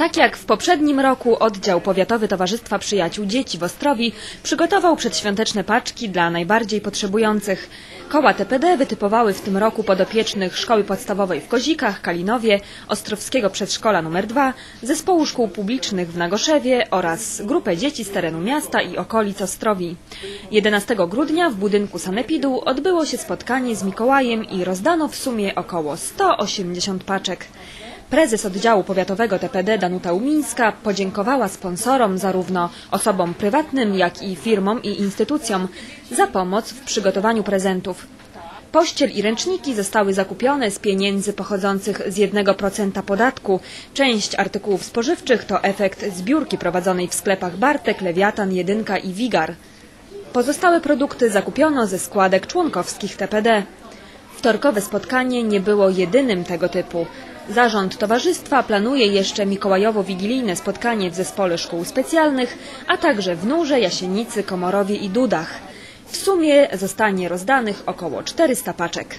Tak jak w poprzednim roku oddział powiatowy Towarzystwa Przyjaciół Dzieci w Ostrowi przygotował przedświąteczne paczki dla najbardziej potrzebujących. Koła TPD wytypowały w tym roku podopiecznych Szkoły Podstawowej w Kozikach, Kalinowie, Ostrowskiego Przedszkola nr 2, Zespołu Szkół Publicznych w Nagoszewie oraz grupę dzieci z terenu miasta i okolic Ostrowi. 11 grudnia w budynku Sanepidu odbyło się spotkanie z Mikołajem i rozdano w sumie około 180 paczek. Prezes oddziału powiatowego TPD Danuta Umińska podziękowała sponsorom, zarówno osobom prywatnym, jak i firmom i instytucjom, za pomoc w przygotowaniu prezentów. Pościel i ręczniki zostały zakupione z pieniędzy pochodzących z 1% podatku. Część artykułów spożywczych to efekt zbiórki prowadzonej w sklepach Bartek, Lewiatan, Jedynka i Wigar. Pozostałe produkty zakupiono ze składek członkowskich TPD. Wtorkowe spotkanie nie było jedynym tego typu. Zarząd towarzystwa planuje jeszcze mikołajowo-wigilijne spotkanie w zespole szkół specjalnych, a także w Nurze, Jasienicy, Komorowie i Dudach. W sumie zostanie rozdanych około 400 paczek.